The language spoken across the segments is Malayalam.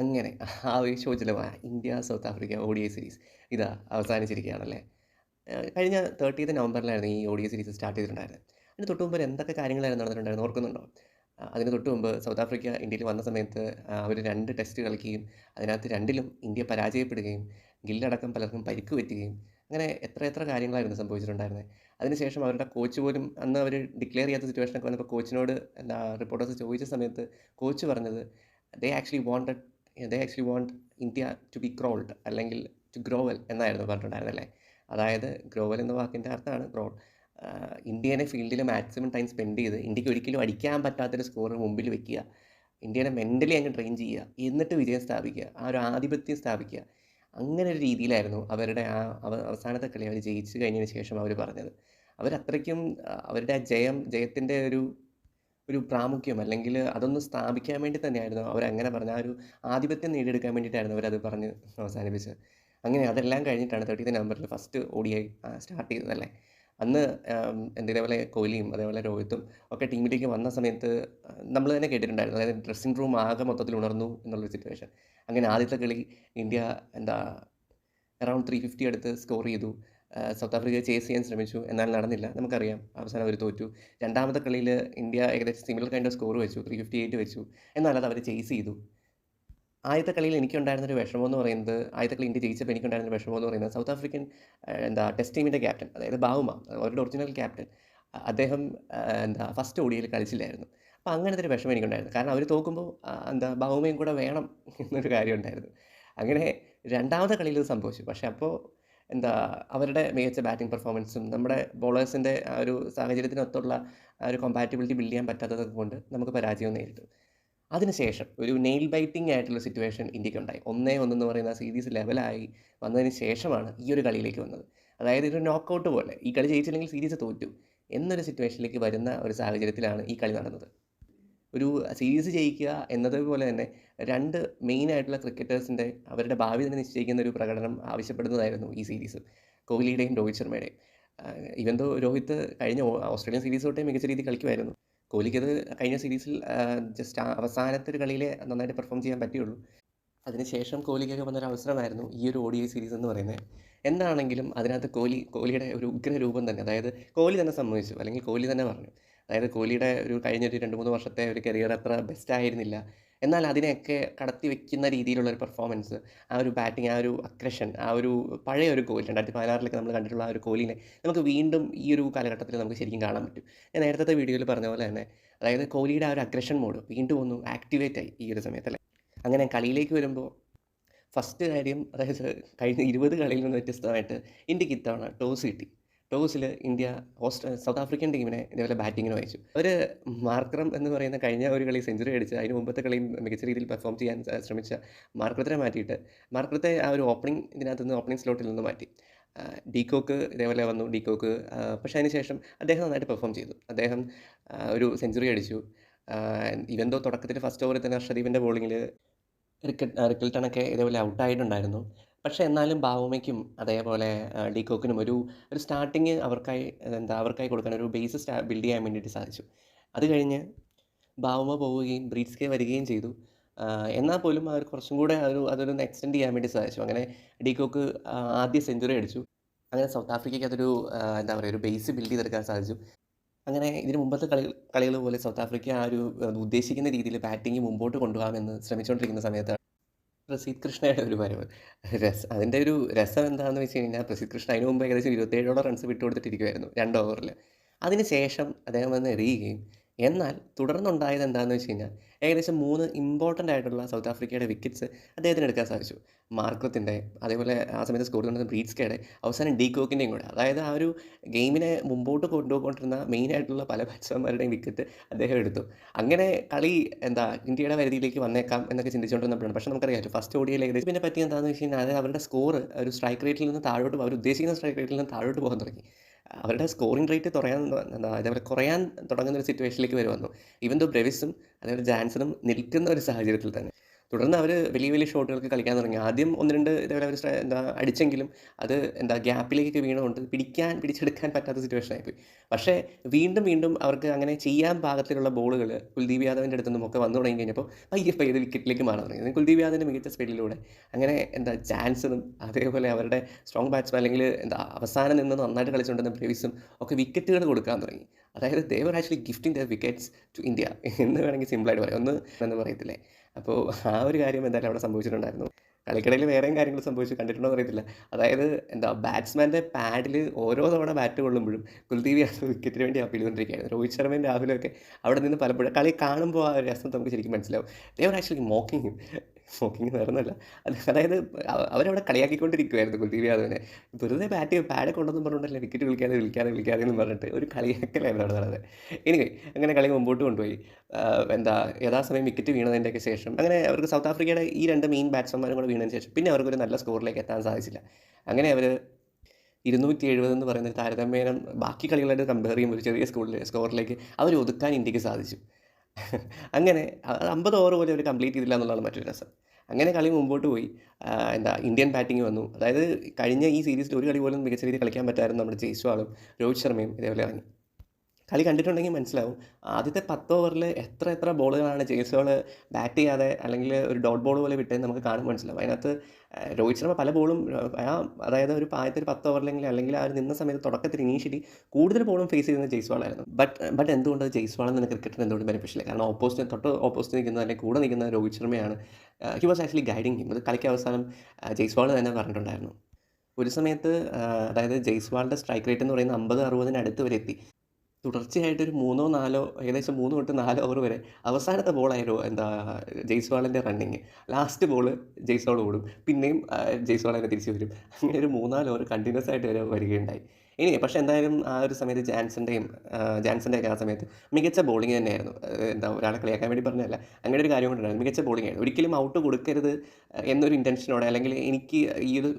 അങ്ങനെ. ആവേശോജ്വലമായ India South Africa O D I series ഇതാ അവസാനിച്ചിരിക്കുകയാണല്ലേ. കഴിഞ്ഞ തേർട്ടീത്ത് നവംബറിലായിരുന്നു ഈ O D I series start ചെയ്തിട്ടുണ്ടായിരുന്നത് അതിന് തൊട്ട് മുമ്പ് എന്തൊക്കെ കാര്യങ്ങളായിരുന്നു നടന്നിട്ടുണ്ടായിരുന്നു ഓർക്കുന്നുണ്ടോ? ആ, അതിന് തൊട്ട് മുമ്പ് സൗത്ത് ആഫ്രിക്ക ഇന്ത്യയിൽ വന്ന സമയത്ത് അവർ രണ്ട് ടെസ്റ്റ് കളിക്കുകയും അതിനകത്ത് രണ്ടിലും ഇന്ത്യ പരാജയപ്പെടുകയും ഗില്ലടക്കം പലർക്കും പരിക്ക് പറ്റുകയും അങ്ങനെ എത്ര എത്ര കാര്യങ്ങളായിരുന്നു സംഭവിച്ചിട്ടുണ്ടായിരുന്നത് അതിനുശേഷം അവരുടെ കോച്ച് പോലും അന്ന് അവർ ഡിക്ലെയർ ചെയ്യാത്ത സിറ്റുവേഷനൊക്കെ വന്നപ്പോൾ കോച്ചിനോട് എന്താ റിപ്പോർട്ടേഴ്സ് ചോദിച്ച സമയത്ത് കോച്ച് പറഞ്ഞത് they actually wanted they actually want India to be crawled അല്ലെങ്കിൽ ടു ഗ്രോവൽ എന്നായിരുന്നു പറഞ്ഞിട്ടുണ്ടായിരുന്നല്ലേ അതായത് ഗ്രോവൽ എന്ന വാക്കിന്റെ അർത്ഥമാണ് ക്രോൾ ഇന്ത്യനെ ഫീൽഡിൽ മാക്സിമം ടൈം സ്പെൻഡ് ചെയ്ത് ഇന്ത്യയ്ക്ക് ഒരിക്കലും അടിക്കാൻ പറ്റാത്തൊരു സ്കോർ മുമ്പിൽ വെക്കുക. ഇന്ത്യനെ മെന്റലി അങ്ങ് ട്രെയിൻ ചെയ്യുക. എന്നിട്ട് വിജയം സ്ഥാപിക്കുക. ആ ഒരു ആധിപത്യം സ്ഥാപിക്കുക. അങ്ങനെ ഒരു രീതിയിലായിരുന്നു അവരുടെ ആ അവ- അവസാനത്തെ കളി. അവർ ജയിച്ചു കഴിഞ്ഞതിന് ശേഷം അവർ പറഞ്ഞത്. അവരത്രയ്ക്കും അവരുടെ ആ ജയം ജയത്തിന്റെ ഒരു ഒരു പ്രാമുഖ്യം അല്ലെങ്കിൽ അതൊന്ന് സ്ഥാപിക്കാൻ വേണ്ടി തന്നെയായിരുന്നു. അവരങ്ങനെ പറഞ്ഞ ആ ഒരു ആധിപത്യം നേടിയെടുക്കാൻ വേണ്ടിയിട്ടായിരുന്നു അത് പറഞ്ഞ് അവസാനിപ്പിച്ചത്. അങ്ങനെ അതെല്ലാം കഴിഞ്ഞിട്ടാണ് തേർട്ടീത്ത് നവംബറിൽ ഫസ്റ്റ് ഓടി സ്റ്റാർട്ട് ചെയ്തതല്ലേ? അന്ന് ഇതേപോലെ കോഹ്ലിയും അതേപോലെ രോഹിത്തും ഒക്കെ ടീമിലേക്ക് വന്ന സമയത്ത് നമ്മൾ തന്നെ കേട്ടിട്ടുണ്ടായിരുന്നു. അതായത് ഡ്രസ്സിംഗ് റൂം ആകെ മൊത്തത്തിൽ ഉണർന്നു എന്നുള്ളൊരു സിറ്റുവേഷൻ അങ്ങനെ ആദ്യത്തെ കളി ഇന്ത്യ എന്താ അറൗണ്ട് ത്രീ ഫിഫ്റ്റി അടുത്ത് സ്കോർ ചെയ്തു. സൗത്ത് ആഫ്രിക്ക ചേസ് ചെയ്യാൻ ശ്രമിച്ചു. എന്നാൽ നടന്നില്ല. നമുക്കറിയാം. അവസാനം അവർ തോറ്റു. രണ്ടാമത്തെ കളിയിൽ ഇന്ത്യ ഏകദേശം സിമിലർ കൈൻഡ് ഓഫ് സ്കോർ വെച്ചു. ത്രീ ഫിഫ്റ്റി എയ്റ്റ് വെച്ചു. എന്നാൽ അത് അവർ ചേസ് ചെയ്തു. ആദ്യത്തെ കളിയിൽ എനിക്കുണ്ടായിരുന്ന ഒരു വിഷമം എന്ന് പറയുന്നത് ആദ്യത്തെ കളി ഇന്ത്യ ജയിച്ചപ്പോൾ എനിക്കുണ്ടായിരുന്ന വിഷമം എന്ന് പറയുന്നത് സൗത്ത് ആഫ്രിക്കൻ എന്താ ടെസ്റ്റ് ടീമിന്റെ ക്യാപ്റ്റൻ അതായത് ബാവുമ അവരുടെ ഒറിജിനൽ ക്യാപ്റ്റൻ അദ്ദേഹം എന്താ ഫസ്റ്റ് ഓടിയിൽ കളിച്ചില്ലായിരുന്നു. അപ്പോൾ അങ്ങനത്തെ ഒരു വിഷമം എനിക്കുണ്ടായിരുന്നു. കാരണം അവർ തോക്കുമ്പോൾ എന്താ ബാവുമയും കൂടെ വേണം എന്നൊരു കാര്യം ഉണ്ടായിരുന്നു. അങ്ങനെ രണ്ടാമത്തെ കളിയിൽ ഇത് സംഭവിച്ചു. പക്ഷേ അപ്പോൾ എന്താ അവരുടെ മികച്ച ബാറ്റിംഗ് പെർഫോമൻസും നമ്മുടെ ബോളേഴ്സിന്റെ ആ ഒരു സാഹചര്യത്തിനൊത്തുള്ള ആ ഒരു കോമ്പാറ്റബിലിറ്റി ബിൽഡ് ചെയ്യാൻ പറ്റാത്തതൊക്കെ കൊണ്ട് നമുക്ക് പരാജയം നേരിട്ടു. അതിനുശേഷം ഒരു നെയിൽ ബൈറ്റിംഗ് ആയിട്ടുള്ള സിറ്റുവേഷൻ ഇന്ത്യയ്ക്ക് ഉണ്ടായി ഒന്നേ ഒന്നെന്ന് പറയുന്ന സീരീസ് ലെവലായി വന്നതിന് ശേഷമാണ് ഈ ഒരു കളിയിലേക്ക് വന്നത്. അതായത് ഒരു നോക്കൗട്ട് പോലെ. ഈ കളി ജയിച്ചില്ലെങ്കിൽ സീരീസ് തോറ്റു. എന്നൊരു സിറ്റുവേഷനിലേക്ക് വരുന്ന ഒരു സാഹചര്യത്തിലാണ് ഈ കളി നടന്നത്. ഒരു സീരീസ് ജയിക്കുക എന്നതുപോലെ തന്നെ രണ്ട് മെയിൻ ആയിട്ടുള്ള ക്രിക്കറ്റേഴ്സിന്റെ അവരുടെ ഭാവി തന്നെ നിശ്ചയിക്കുന്ന ഒരു പ്രകടനം ആവശ്യപ്പെടുന്നതായിരുന്നു ഈ സീരീസ് കോഹ്ലിയുടെയും രോഹിത് ശർമ്മയുടെയും. ഇവൻ ദോ രോഹിത് കഴിഞ്ഞ ഓസ്ട്രേലിയൻ സീരീസ് തൊട്ടേ മികച്ച രീതിയിൽ കളിക്കുമായിരുന്നു. കോഹ്ലിക്കത് കഴിഞ്ഞ സീരീസിൽ ജസ്റ്റ് അവസാനത്തെ ഒരു കളിയിലെ നന്നായിട്ട് പെർഫോം ചെയ്യാൻ പറ്റിയുള്ളൂ. അതിനുശേഷം കോഹ്ലിക്കൊക്കെ വന്നൊരു അവസരമായിരുന്നു ഈ ഒരു ഒ സീരീസ് എന്ന് പറയുന്നത്. എന്താണെങ്കിലും അതിനകത്ത് കോഹ്ലി കോഹ്ലിയുടെ ഒരു ഉഗ്രരൂപം തന്നെ അതായത് കോഹ്ലി തന്നെ സമ്മതിച്ചു അല്ലെങ്കിൽ കോഹ്ലി തന്നെ പറഞ്ഞു. അതായത് കോഹ്ലിയുടെ ഒരു കഴിഞ്ഞ ഒരു രണ്ട് മൂന്ന് വർഷത്തെ ഒരു കരിയർ അത്ര ബെസ്റ്റ് ആയിരുന്നില്ല. എന്നാൽ അതിനെയൊക്കെ കടത്തി വെക്കുന്ന രീതിയിലുള്ള ഒരു പെർഫോമൻസ് ആ ഒരു ബാറ്റിംഗ് ആ ഒരു അഗ്രഷൻ ആ ഒരു പഴയ ഒരു കോഹ്ലി രണ്ടായിരത്തി പതിനാറിലൊക്കെ നമ്മൾ കണ്ടിട്ടുള്ള ആ ഒരു കോഹ്ലിനെ നമുക്ക് വീണ്ടും ഈ ഒരു കാലഘട്ടത്തിൽ നമുക്ക് ശരിക്കും കാണാൻ പറ്റും. ഞാൻ നേരത്തെ വീഡിയോയിൽ പറഞ്ഞ പോലെ തന്നെ അതായത് കോഹ്ലിയുടെ ആ ഒരു അഗ്രഷൻ മോഡ് വീണ്ടും ഒന്ന് ആക്ടിവേറ്റ് ആയി ഈ ഒരു സമയത്തല്ലേ അങ്ങനെ കളിയിലേക്ക് വരുമ്പോൾ ഫസ്റ്റ് കാര്യം അതായത് കഴിഞ്ഞ ഇരുപത് കളിയിൽ നിന്ന് വ്യത്യസ്തമായിട്ട് ഇന്ത്യയ്ക്ക് ഇത്തവണ ടോസ് കിട്ടി. ടോസിൽ ഇന്ത്യ ഓസ്ട്രേ സൗത്ത് ആഫ്രിക്കൻ ടീമിനെ ഇതേപോലെ ബാറ്റിങ്ങിന് വഹിച്ചു. അവർ മാർക്രം എന്ന് പറയുന്ന കഴിഞ്ഞ ഒരു കളി സെഞ്ചുറി അടിച്ച് അതിന് മുമ്പത്തെ കളിയും മികച്ച രീതിയിൽ പെർഫോം ചെയ്യാൻ ശ്രമിച്ച മാർക്രത്തിനെ മാറ്റിയിട്ട് മാർക്രത്തെ ആ ഒരു ഓപ്പണിംഗ് ഇതിനകത്ത് നിന്ന് ഓപ്പണിംഗ് സ്ലോട്ടിൽ നിന്ന് മാറ്റി. ഡീകോക്ക് ഇതേപോലെ വന്നു ഡീകോക്ക് പക്ഷേ അതിനുശേഷം അദ്ദേഹം നന്നായിട്ട് പെർഫോം ചെയ്തു. അദ്ദേഹം ഒരു സെഞ്ചുറി അടിച്ചു. ഇവന്തോ തുടക്കത്തിൽ ഫസ്റ്റ് ഓവറിൽ തന്നെ ഹർഷദീപിന്റെ ബോളിങ്ങിൽ റിക്കറ്റ് റിക്കൽട്ടണൊക്കെ ഇതേപോലെ ഔട്ടായിട്ടുണ്ടായിരുന്നു പക്ഷേ എന്നാലും ബാവുമയ്ക്കും അതേപോലെ ഡീകോക്കിനും ഒരു ഒരു സ്റ്റാർട്ടിങ് അവർക്കായി എന്താ അവർക്കായി കൊടുക്കാൻ ഒരു ബേസ് സ്റ്റാ ബിൽഡ് ചെയ്യാൻ വേണ്ടിയിട്ട് സാധിച്ചു. അത് കഴിഞ്ഞ് ബാവുമ പോവുകയും ബ്രീഡ്സ്കെ വരികയും ചെയ്തു. എന്നാൽ പോലും അവർ കുറച്ചും കൂടെ ഒരു അതൊരു എക്സ്റ്റെൻഡ് ചെയ്യാൻ വേണ്ടി സാധിച്ചു. അങ്ങനെ ഡീകോക്ക് ആദ്യ സെഞ്ചുറി അടിച്ചു. അങ്ങനെ സൗത്ത് ആഫ്രിക്കയ്ക്ക് അതൊരു എന്താ പറയുക ഒരു ബേസ് ബിൽഡ് ചെയ്തെടുക്കാൻ സാധിച്ചു. അങ്ങനെ ഇതിന് മുമ്പത്തെ കളി കളികൾ പോലെ സൗത്ത് ആഫ്രിക്ക ആ ഒരു ഉദ്ദേശിക്കുന്ന രീതിയിൽ ബാറ്റിംഗ് മുമ്പോട്ട് കൊണ്ടുപോകാമെന്ന് ശ്രമിച്ചുകൊണ്ടിരിക്കുന്ന സമയത്താണ് പ്രസീദ് കൃഷ്ണയുടെ ഒരു വരവ്. രസം അതിന്റെ ഒരു രസം എന്താണെന്ന് വെച്ച് കഴിഞ്ഞാൽ പ്രസീദ് കൃഷ്ണ അതിന് മുമ്പ് ഏകദേശം ഇരുപത്തേഴോളം റൺസ് വിട്ടുകൊടുത്തിട്ടിരിക്കുമായിരുന്നു രണ്ട് ഓവറിൽ അതിനുശേഷം അദ്ദേഹം വന്ന് എറിയുകയും എന്നാൽ തുടർന്നുണ്ടായത് എന്താണെന്ന് വെച്ച് കഴിഞ്ഞാൽ ഏകദേശം മൂന്ന് ഇമ്പോർട്ടന്റ് ആയിട്ടുള്ള സൗത്ത് ആഫ്രിക്കയുടെ വിക്കറ്റ്സ് അദ്ദേഹത്തിന് എടുക്കാൻ സാധിച്ചു. മാർക്കത്തിന്റെ അതേപോലെ ആ സമയത്ത് സ്കോർ ചെയ്യുന്നത് ബ്രീഡ്സ്കയുടെ അവസാനം ഡീ കോക്കിന്റെയും കൂടെ. അതായത് ആ ഒരു ഗെയിമിനെ മുമ്പോട്ട് കൊണ്ടുപോയിക്കൊണ്ടിരുന്ന മെയിൻ ആയിട്ടുള്ള പല ബാറ്റ്സ്മാന്മാരുടെയും വിക്കറ്റ് അദ്ദേഹം എടുത്തു. അങ്ങനെ കളി എന്താ ഇന്ത്യയുടെ പരിധിയിലേക്ക് വന്നേക്കാം എന്നൊക്കെ ചിന്തിച്ചുകൊണ്ടിരുന്നപ്പോഴാണ്. പക്ഷേ നമുക്കറിയാം ഫസ്റ്റ് ഓടിയിൽ ഏകദേശം. പിന്നെ പറ്റി എന്താണെന്ന് വെച്ച് കഴിഞ്ഞാൽ അവരുടെ സ്കോർ ഒരു സ്ട്രൈക്ക് റേറ്റിൽ നിന്ന് താഴോട്ട് അവർ ഉദ്ദേശിക്കുന്ന സ്ട്രൈക്ക് റേറ്റിൽ നിന്ന് താഴോട്ട് പോകാൻ തുടങ്ങി. അവരുടെ സ്കോറിംഗ് റേറ്റ് കുറയാൻ എന്താ അതേപോലെ കുറയാൻ തുടങ്ങുന്ന ഒരു സിറ്റുവേഷനിലേക്ക് വരെ വന്നു. ഇവൻ ദോ ബ്രെവിസും അതേപോലെ ജാൻസണും നിൽക്കുന്ന ഒരു സാഹചര്യത്തിൽ തന്നെ. തുടർന്ന് അവർ വലിയ വലിയ ഷോട്ടുകൾക്ക് കളിക്കാൻ തുടങ്ങി. ആദ്യം ഒന്ന് രണ്ട് ഇതേപോലെ അവർ എന്താ അടിച്ചെങ്കിലും അത് എന്താ ഗ്യാപ്പിലേക്ക് വീണുകൊണ്ട് പിടിക്കാൻ പിടിച്ചെടുക്കാൻ പറ്റാത്ത സിറ്റുവേഷൻ ആയിപ്പോയി. പക്ഷേ വീണ്ടും വീണ്ടും അവർക്ക് അങ്ങനെ ചെയ്യാൻ പാകത്തിലുള്ള ബോളുകൾ കുൽദീപ് യാദവിന്റെ അടുത്ത് നിന്നും ഒക്കെ വന്നു തുടങ്ങി കഴിഞ്ഞപ്പോൾ പയ്യെ പയ്യെ ഇത് വിക്കറ്റിലേക്ക് മാറാൻ തുടങ്ങി. കുൽദീപ് യാദവിന്റെ മികച്ച സ്പീഡിലൂടെ അങ്ങനെ എന്താ ചാൻസും അതേപോലെ അവരുടെ സ്ട്രോങ് ബാറ്റ്സ്മാൻ അല്ലെങ്കിൽ എന്താ അവസാനം നിന്ന് നന്നായിട്ട് കളിച്ചുകൊണ്ടിരുന്ന ബ്രേവിസും ഒക്കെ വിക്കറ്റുകൾ കൊടുക്കാൻ തുടങ്ങി. അതായത് they were actually gifting the wickets to India എന്ന് വേണമെങ്കിൽ സിമ്പിളായിട്ട് പറയാം. ഒന്ന് എന്ന് പറയത്തില്ലേ? അപ്പോൾ ആ ഒരു കാര്യം എന്തായാലും അവിടെ സംഭവിച്ചിട്ടുണ്ടായിരുന്നു. കളിക്കിടയിൽ വേറെയും കാര്യങ്ങൾ സംഭവിച്ചു കണ്ടിട്ടുണ്ടോ എന്ന് അറിയത്തില്ല. അതായത് എന്താ ബാറ്റ്സ്മാന്റെ പാഡിൽ ഓരോ തവണ ബാറ്റ് കൊള്ളുമ്പോഴും കുൽദീപ് യാദവ് വിക്കറ്റിന് വേണ്ടി അപ്പീൽ കൊണ്ടിരിക്കുകയായിരുന്നു. രോഹിത് ശർമ്മയും രാഹുലും ഒക്കെ അവിടെ നിന്ന് പലപ്പോഴും കളി കാണുമ്പോൾ ആ ഒരു രസം നമുക്ക് ശരിക്കും മനസ്സിലാവും. ദേവർ ആക്ച്വലി മോക്കിങ് മോക്കിങ് വേറൊന്നുമല്ല അത് അതായത് അവ- അവരവിടെ കളിയാക്കിക്കൊണ്ടിരിക്കുമായിരുന്നു കുൽദീപ് യാദവിനെ. വെറുതെ ബാറ്റ് പാഡ് കൊണ്ടൊന്നും പറഞ്ഞിട്ടല്ലേ വിക്കറ്റ് വിളിക്കാതെ വിളിക്കാതെ വിളിക്കാതെ എന്ന് പറഞ്ഞിട്ട് ഒരു കളിയാക്കലായിരുന്നു അവിടെ നടന്നത്. ഇനി അങ്ങനെ കളി മുമ്പോട്ട് കൊണ്ടുപോയി. എന്താ യഥാസമയം വിക്കറ്റ് വീണതിന്റെയൊക്കെ ശേഷം അങ്ങനെ അവർക്ക് സൗത്ത് ആഫ്രിക്കയുടെ ഈ രണ്ട് മെയിൻ ബാറ്റ്സ്മാൻമാരും കൂടെ വീണതിന് ശേഷം പിന്നെ അവർക്കൊരു നല്ല സ്കോറിലേക്ക് എത്താൻ സാധിച്ചില്ല. അങ്ങനെ അവർ ഇരുന്നൂറ്റി എഴുപത് എന്ന് പറയുന്ന താരതമ്യേന ബാക്കി കളികളായിട്ട് കമ്പയർ ചെയ്യുമ്പോൾ ഒരു ചെറിയ സ്കൂളിൽ സ്കോറിലേക്ക് അവർ ഒതുക്കാൻ ഇന്ത്യയ്ക്ക് സാധിച്ചു. അങ്ങനെ അമ്പത് ഓവർ പോലും അവർ കംപ്ലീറ്റ് ചെയ്തില്ല എന്നുള്ളതാണ് മറ്റൊരു രസം. അങ്ങനെ കളി മുമ്പോട്ട് പോയി. എന്താ ഇന്ത്യൻ ബാറ്റിംഗ് വന്നു. അതായത് കഴിഞ്ഞ ഈ സീരീസിൽ ഒരു കളി പോലും മികച്ച രീതിയിൽ കളിക്കാൻ പറ്റായിരുന്നു നമ്മുടെ ജയ്സ്വാളും രോഹിത് ശർമ്മയും ഇതേപോലെ ഇറങ്ങി. കളി കണ്ടിട്ടുണ്ടെങ്കിൽ മനസ്സിലാവും. ആദ്യത്തെ പത്ത് ഓവറിൽ എത്ര എത്ര ബോളുകളാണ് ജേഴ്സുകൾ ബാറ്റ് ചെയ്യാതെ അല്ലെങ്കിൽ ഒരു ഡോട്ട് ബോൾ പോലെ വിട്ടതെന്ന് നമുക്ക് കാണുമ്പോൾ മനസ്സിലാവും. അതിനകത്ത് രോഹിത് ശർമ്മ പല ബോളും അതായത് ഒരു ആദ്യത്തെ ഒരു പത്ത് ഓവറിലെങ്കിൽ അല്ലെങ്കിൽ ആ നിന്ന സമയത്ത് തുടക്കത്തിൽ ഇനീഷ്യലി കൂടുതൽ ബോളും ഫേസ് ചെയ്യുന്ന ജയ്സ്വാളായിരുന്നു ബട്ട് ബട്ട് എന്തുകൊണ്ട് ജയ്സ്വാൾ എന്ന ക്രിക്കറ്റിന് എന്തുകൊണ്ട് ബെനിഫിഷ്യൽ കാരണം ഓപ്പോസിറ്റ് തൊട്ട് ഓപ്പോസിറ്റ് നിൽക്കുന്ന അല്ലെങ്കിൽ കൂടെ നിൽക്കുന്ന രോഹിത് ശർമ്മയാണ് he was actually guiding him അത് കളിക്ക് അവസാനം ജയ്സ്വാൾ തന്നെ പറഞ്ഞിട്ടുണ്ടായിരുന്നു. ഒരു സമയത്ത് അതായത് ജയ്സ്വാളിന്റെ സ്ട്രൈക്ക് റേറ്റ് എന്ന് പറയുന്നത് അമ്പത് അറുപതിന് അടുത്ത് വരെ എത്തി. തുടർച്ചയായിട്ട് ഒരു മൂന്നോ നാലോ ഏകദേശം മൂന്ന് തൊട്ട് നാലോ ഓവർ വരെ അവസാനത്തെ ബോളായിരുന്നു എന്താ ജയ്സ്വാളിന്റെ റണ്ണിങ് ലാസ്റ്റ് ബോൾ ജയ്സ്വാൾ ഓടും. പിന്നെയും ജയ്സ്വാൾ തന്നെ തിരിച്ചു വരും. അങ്ങനെ ഒരു മൂന്നാൽ ഓവർ കണ്ടിന്യൂസ് ആയിട്ട് വരെ വരികയുണ്ടായി. ഇനി പക്ഷേ എന്തായാലും ആ ഒരു സമയത്ത് ജാൻസന്റെയും ജാൻസന്റെയൊക്കെ ആ സമയത്ത് മികച്ച ബോളിംഗ് തന്നെയായിരുന്നു. എന്താ ഒരാളെ കളിയാക്കാൻ വേണ്ടി പറഞ്ഞതല്ല. അങ്ങനെ ഒരു കാര്യം കൊണ്ടുണ്ടായിരുന്നു. മികച്ച ബോളിംഗ് ആയിരുന്നു. ഒരിക്കലും ഔട്ട് കൊടുക്കരുത് എന്നൊരു ഇന്റൻഷനോടെ അല്ലെങ്കിൽ എനിക്ക് ഈ ഒരു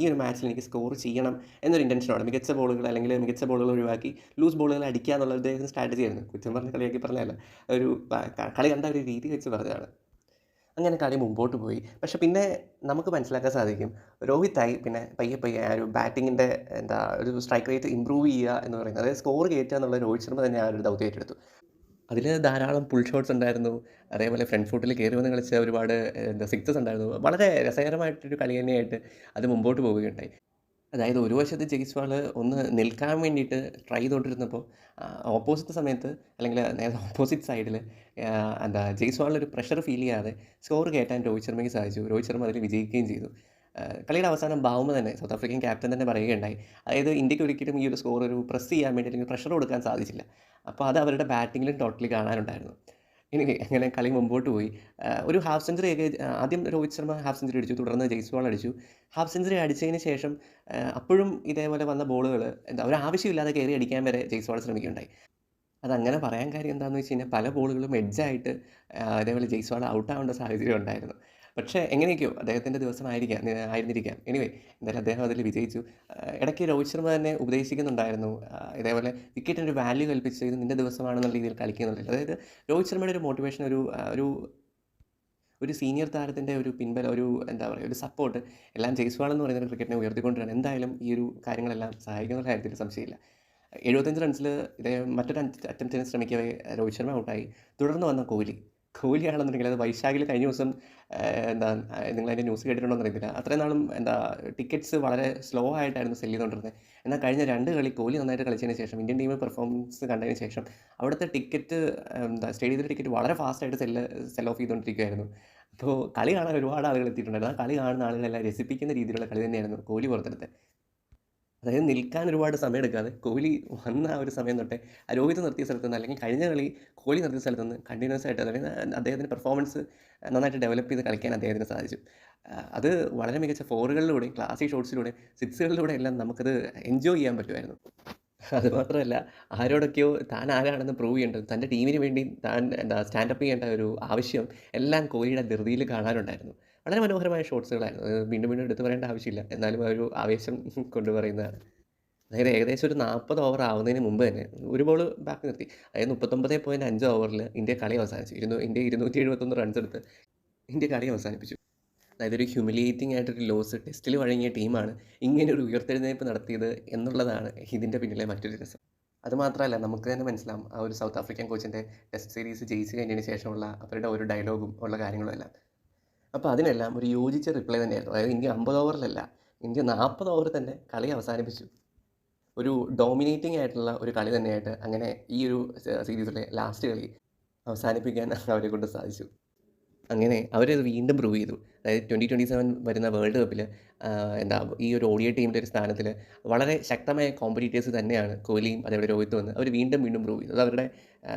ഈ ഒരു മാച്ചിൽ എനിക്ക് സ്കോർ ചെയ്യണം എന്നൊരു ഇന്റൻഷനോടെ മികച്ച ബോളുകൾ അല്ലെങ്കിൽ മികച്ച ബോളുകൾ ഒഴിവാക്കി ലൂസ് ബോളുകൾ അടിക്കുക എന്നുള്ള അദ്ദേഹം സ്ട്രാറ്റജി ആയിരുന്നു. കുറ്റം പറഞ്ഞ കളിയാക്കി പറഞ്ഞതല്ല. ഒരു കളി കണ്ട ഒരു രീതി വെച്ച് പറഞ്ഞതാണ്. അങ്ങനെ കളി മുമ്പോട്ട് പോയി. പക്ഷെ പിന്നെ നമുക്ക് മനസ്സിലാക്കാൻ സാധിക്കും രോഹിത്തായി പിന്നെ പയ്യെ പയ്യെ ആ ഒരു ബാറ്റിങ്ങിന്റെ എന്താ ഒരു സ്ട്രൈക്ക് റേറ്റ് ഇമ്പ്രൂവ് ചെയ്യുക എന്ന് പറയുന്നത് അതായത് സ്കോർ കയറ്റുക എന്നുള്ള രോഹിത് ശർമ്മ തന്നെ ആ ഒരു ദൗത്യം ഏറ്റെടുത്തു. അതിൽ ധാരാളം പുൾ ഷോട്ട്സ് ഉണ്ടായിരുന്നു അതേപോലെ ഫ്രണ്ട് ഫുട്ടിൽ കയറി വന്ന് കളിച്ച ഒരുപാട് എന്താ സിക്സസ് ഉണ്ടായിരുന്നു. വളരെ രസകരമായിട്ടൊരു കളി തന്നെയായിട്ട് അത് മുമ്പോട്ട് പോവുകയുണ്ടായി. അതായത് ഒരു വശത്ത് ജയ്സ്വാൾ ഒന്ന് നിൽക്കാൻ വേണ്ടിയിട്ട് ട്രൈ ചെയ്തുകൊണ്ടിരുന്നപ്പോൾ ഓപ്പോസിറ്റ് സമയത്ത് അല്ലെങ്കിൽ നേരെ ഓപ്പോസിറ്റ് സൈഡിൽ എന്താ ജയ്സ്വാളിനൊരു പ്രഷർ ഫീൽ ചെയ്യാതെ സ്കോർ കയറ്റാൻ രോഹിത് ശർമ്മയ്ക്ക് സാധിച്ചു. രോഹിത് ശർമ്മ അതിൽ വിജയിക്കുകയും ചെയ്തു. കളിയുടെ അവസാനം ബാവുമ തന്നെ സൗത്ത് ആഫ്രിക്കൻ ക്യാപ്റ്റൻ തന്നെ പറയുകയുണ്ടായി. അതായത് ഇന്ത്യയ്ക്ക് ഒരിക്കലും ഈ ഒരു സ്കോർ ഒരു പ്രസ് ചെയ്യാൻ വേണ്ടി അല്ലെങ്കിൽ പ്രഷർ കൊടുക്കാൻ സാധിച്ചില്ല. അപ്പോൾ അത് അവരുടെ ബാറ്റിങ്ങിലും ടോട്ടലി കാണാനുണ്ടായിരുന്നു. ഇനി അങ്ങനെ കളി മുമ്പോട്ട് പോയി. ഒരു ഹാഫ് സെഞ്ചുറി ഒക്കെ ആദ്യം രോഹിത് ശർമ്മ ഹാഫ് സെഞ്ചുറി അടിച്ചു തുടർന്ന് ജയ്സ്വാൾ അടിച്ചു. ഹാഫ് സെഞ്ചുറി അടിച്ചതിന് ശേഷം അപ്പോഴും ഇതേപോലെ വന്ന ബോളുകൾ എന്താ ഒരു ആവശ്യമില്ലാതെ കയറി അടിക്കാൻ വരെ ജയ്സ്വാൾ ശ്രമിക്കുകയുണ്ടായി. അതങ്ങനെ പറയാൻ കാര്യം എന്താണെന്ന് വെച്ച് കഴിഞ്ഞാൽ പല ബോളുകളും എഡ്ജായിട്ട് അതേപോലെ ജയ്സ്വാൾ ഔട്ടാവേണ്ട സാഹചര്യം ഉണ്ടായിരുന്നു. പക്ഷേ എങ്ങനെയൊക്കെയോ അദ്ദേഹത്തിന്റെ ദിവസമായിരിക്കാം ആയിരുന്നിരിക്കാം എനിവേ എന്തായാലും അദ്ദേഹം അതിൽ വിജയിച്ചു ഇടയ്ക്ക് രോഹിത് ശർമ്മ തന്നെ ഉപദേശിക്കുന്നുണ്ടായിരുന്നു ഇതേപോലെ വിക്കറ്റിന്റെ ഒരു വാല്യൂ കൽപ്പിച്ച് ഇത് നിന്റെ ദിവസമാണെന്നുള്ള രീതിയിൽ കളിക്കുന്നുണ്ടല്ലോ അതായത് രോഹിത് ശർമ്മയുടെ ഒരു മോട്ടിവേഷൻ ഒരു ഒരു ഒരു സീനിയർ താരത്തിന്റെ ഒരു പിൻബലം ഒരു എന്താ പറയുക ഒരു സപ്പോർട്ട് എല്ലാം ജയ്സ്വാൾ എന്ന് പറയുന്ന ഒരു ക്രിക്കറ്റിനെ ഉയർത്തിക്കൊണ്ടിരുന്നത് എന്തായാലും ഈ ഒരു കാര്യങ്ങളെല്ലാം സഹായിക്കുന്ന കാര്യത്തിൽ സംശയമില്ല എഴുപത്തഞ്ച് റൺസിൽ ഇതേ മറ്റൊരു അറ്റംപ്റ്റിന് ശ്രമിക്കവേ രോഹിത് ശർമ്മ ഔട്ടായി തുടർന്ന് വന്ന കോഹ്ലി കോഹ്ലിയാണെന്നുണ്ടെങ്കിൽ അത് വൈശാഖിൽ കഴിഞ്ഞ ദിവസം എന്താ നിങ്ങൾ അതിന്റെ ന്യൂസ് കേട്ടിട്ടുണ്ടോ എന്നറിയത്തില്ല. അത്രയും നാളും എന്താ ടിക്കറ്റ്സ് വളരെ സ്ലോ ആയിട്ടായിരുന്നു സെൽ ചെയ്തുകൊണ്ടിരുന്നത്. എന്നാൽ കഴിഞ്ഞ രണ്ട് കളി കോഹ്ലി നന്നായിട്ട് കളിച്ചതിന് ശേഷം ഇന്ത്യൻ ടീമിൽ പെർഫോമൻസ് കണ്ടതിന് ശേഷം അവിടുത്തെ ടിക്കറ്റ് എന്താ സ്റ്റേഡിയത്തിലെ ടിക്കറ്റ് വളരെ ഫാസ്റ്റായിട്ട് സെല്ല് സെൽ ഓഫ് ചെയ്തുകൊണ്ടിരിക്കുകയായിരുന്നു. അപ്പോൾ കളി കാണാൻ ഒരുപാട് ആളുകൾ എത്തിയിട്ടുണ്ടായിരുന്നു. ആ കളി കാണുന്ന ആളുകളെല്ലാം രസിപ്പിക്കുന്ന രീതിയിലുള്ള കളി തന്നെയായിരുന്നു കോഹ്ലി പുറത്തെടുത്തത്. അതായത് നിൽക്കാൻ ഒരുപാട് സമയം എടുക്കാതെ കോഹ്ലി വന്ന ആ ഒരു സമയം തൊട്ടേ രോഹിത് നിർത്തിയ സ്ഥലത്ത് നിന്ന് അല്ലെങ്കിൽ കഴിഞ്ഞ കളി കോഹ്ലി നിർത്തിയ സ്ഥലത്ത് നിന്ന് കണ്ടിന്യൂസ് ആയിട്ട് അതായത് അദ്ദേഹത്തിന്റെ പെർഫോമൻസ് നന്നായിട്ട് ഡെവലപ്പ് ചെയ്ത് കളിക്കാൻ അദ്ദേഹത്തിന് സാധിച്ചു. അത് വളരെ മികച്ച ഫോറുകളിലൂടെയും ക്ലാസിക് ഷോട്ട്സിലൂടെയും സിക്സുകളിലൂടെ എല്ലാം നമുക്കത് എൻജോയ് ചെയ്യാൻ പറ്റുമായിരുന്നു. അതുമാത്രമല്ല ആരോടൊക്കെയോ താൻ ആരാണെന്ന് പ്രൂവ് ചെയ്യേണ്ടത് തന്റെ ടീമിന് വേണ്ടി താൻ എന്താ സ്റ്റാൻഡപ്പ് ചെയ്യേണ്ട ഒരു ആവശ്യം എല്ലാം കോഹ്ലിയുടെ ധൃതിയിൽ കാണാനുണ്ടായിരുന്നു വളരെ മനോഹരമായ ഷോട്ട്സുകളായിരുന്നു. വീണ്ടും വീണ്ടും എടുത്തു പറയേണ്ട ആവശ്യമില്ല. എന്നാലും ആ ഒരു ആവേശം കൊണ്ട് പറയുന്നതാണ് അതായത് ഏകദേശം ഒരു നാൽപ്പത് ഓവർ ആവുന്നതിന് മുമ്പ് തന്നെ ഒരു ബോൾ ബാക്ക് നിർത്തി. അതായത് മുപ്പത്തൊമ്പത് പോയിന്റ് അഞ്ച് ഓവറിൽ ഇന്ത്യ കളി അവസാനിച്ചു. ഇരുന്നൂ ഇന്ത്യ ഇരുന്നൂറ്റി എഴുപത്തൊന്ന് റൺസ് എടുത്ത് ഇന്ത്യ കളി അവസാനിപ്പിച്ചു. അതായത് ഒരു ഹ്യൂമിലിയേറ്റിംഗ് ആയിട്ടൊരു ലോസ് ടെസ്റ്റിൽ വഴങ്ങിയ ടീമാണ് ഇങ്ങനെ ഒരു ഉയർത്തെഴുന്നേൽപ്പ് നടത്തിയത് എന്നുള്ളതാണ് ഇതിന്റെ പിന്നിലെ മറ്റൊരു രസം. അതുമാത്രമല്ല നമുക്ക് തന്നെ മനസ്സിലാവും ആ ഒരു സൗത്ത് ആഫ്രിക്കൻ കോച്ചിന്റെ ടെസ്റ്റ് സീരീസ് ജയിച്ച് കഴിഞ്ഞതിന് ശേഷമുള്ള അവരുടെ ഒരു ഡയലോഗും ഉള്ള കാര്യങ്ങളും എല്ലാം. അപ്പോൾ അതിനെല്ലാം ഒരു യോജിച്ച റിപ്ലൈ തന്നെയായിരുന്നു. അതായത് ഇന്ത്യ അമ്പത് ഓവറിലല്ല ഇന്ത്യ നാൽപ്പത് ഓവർ തന്നെ കളി അവസാനിപ്പിച്ചു. ഒരു ഡോമിനേറ്റിംഗ് ആയിട്ടുള്ള ഒരു കളി തന്നെയായിട്ട് അങ്ങനെ ഈ ഒരു സീരീസിലെ ലാസ്റ്റ് കളി അവസാനിപ്പിക്കാൻ അവരെ കൊണ്ട് സാധിച്ചു. അങ്ങനെ അവരത് വീണ്ടും പ്രൂവ് ചെയ്തു. അതായത് ട്വന്റി ട്വന്റി സെവൻ വരുന്ന വേൾഡ് കപ്പിൽ എന്താ ഈ ഒരു ഓഡിയ ടീമിന്റെ ഒരു സ്ഥാനത്തിൽ വളരെ ശക്തമായ കോമ്പറ്റീറ്റേഴ്സ് തന്നെയാണ് കോഹ്ലിയും അതേപോലെ രോഹിത്തും വന്ന് അവർ വീണ്ടും വീണ്ടും പ്രൂവ് ചെയ്തു. അത് അവരുടെ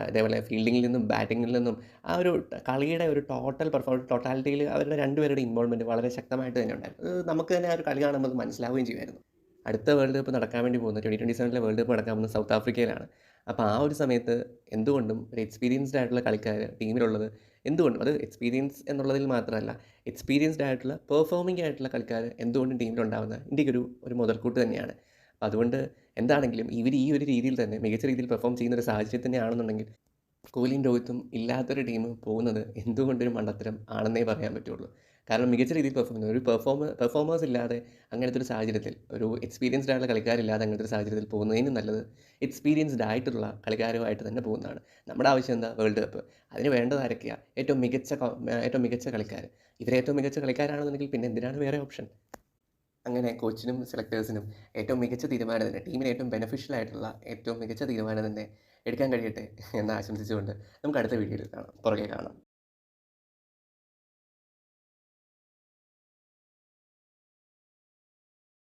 അതേപോലെ ഫീൽഡിങ്ങിൽ നിന്നും ബാറ്റിങ്ങിൽ നിന്നും ആ ഒരു കളിയുടെ ഒരു ടോട്ടൽ പെർഫോമൻസ് ടോട്ടാലിറ്റിയിൽ അവരുടെ രണ്ടുപേരുടെ ഇൻവോൾവ്മെന്റ് വളരെ ശക്തമായിട്ട് തന്നെ ഉണ്ടായിരുന്നു. നമുക്ക് തന്നെ ആ ഒരു കളി കാണുമ്പോൾ മനസ്സിലാവുകയും ചെയ്യുമായിരുന്നു. അടുത്ത വേൾഡ് കപ്പ് നടക്കാൻ വേണ്ടി പോകുന്നത് ട്വന്റി ട്വന്റി സെവനിലെ വേൾഡ് കപ്പ് നടക്കാൻ പോകുന്നത് സൗത്ത് ആഫ്രിക്കയിലാണ് അപ്പോൾ ആ ഒരു സമയത്ത് എന്തുകൊണ്ടും ഒരു എക്സ്പീരിയൻസ്ഡ് ആയിട്ടുള്ള കളിക്കാർ ടീമിലുള്ളത് എന്തുകൊണ്ടും? അത് എക്സ്പീരിയൻസ് എന്നുള്ളതിൽ മാത്രമല്ല എക്സ്പീരിയൻസ്ഡ് ആയിട്ടുള്ള പെർഫോമിംഗ് ആയിട്ടുള്ള കളിക്കാർ എന്തുകൊണ്ടും ടീമിലുണ്ടാവുന്ന ഇന്ത്യക്കൊരു ഒരു മുതൽക്കൂട്ട് തന്നെയാണ്. അതുകൊണ്ട് എന്താണെങ്കിലും ഇവർ ഈ ഒരു രീതിയിൽ തന്നെ മികച്ച രീതിയിൽ പെർഫോം ചെയ്യുന്ന ഒരു സാഹചര്യം തന്നെയാണെന്നുണ്ടെങ്കിൽ കോഹ്ലിയും രോഹിത്തും ഇല്ലാത്തൊരു ടീം പോകുന്നത് എന്തുകൊണ്ടൊരു മണ്ടത്തരം ആണെന്നേ പറയാൻ പറ്റുള്ളൂ. കാരണം മികച്ച രീതിയിൽ പെർഫോം ചെയ്യുന്നു. ഒരു പെർഫോമ പെർഫോമേഴ്സ് ഇല്ലാതെ അങ്ങനത്തെ ഒരു സാഹചര്യത്തിൽ ഒരു എക്സ്പീരിയൻസ്ഡ് ആയിട്ടുള്ള കളിക്കാരില്ലാതെ അങ്ങനത്തെ ഒരു സാഹചര്യത്തിൽ പോകുന്നതിനും നല്ലത് എക്സ്പീരിയൻസ്ഡ് ആയിട്ടുള്ള കളിക്കാരുമായിട്ട് തന്നെ പോകുന്നതാണ്. നമ്മുടെ ആവശ്യം എന്താ? വേൾഡ് കപ്പ് അതിന് വേണ്ടത് ആരൊക്കെയാണ് ഏറ്റവും മികച്ച ഏറ്റവും മികച്ച കളിക്കാർ ഇവർ ഏറ്റവും മികച്ച കളിക്കാരാണെന്നുണ്ടെങ്കിൽ പിന്നെ എന്തിനാണ് വേറെ ഓപ്ഷൻ അങ്ങനെ കോച്ചിനും സെലക്ടേഴ്സിനും ഏറ്റവും മികച്ച തീരുമാനം തന്നെ ടീമിന് ഏറ്റവും ബെനിഫിഷ്യൽ ആയിട്ടുള്ള ഏറ്റവും മികച്ച തീരുമാനം തന്നെ എടുക്കാൻ കഴിയട്ടെ എന്ന് ആശംസിച്ചുകൊണ്ട് നമുക്ക് അടുത്ത വീഡിയോയിൽ കാണാം. പുറകെ കാണാം.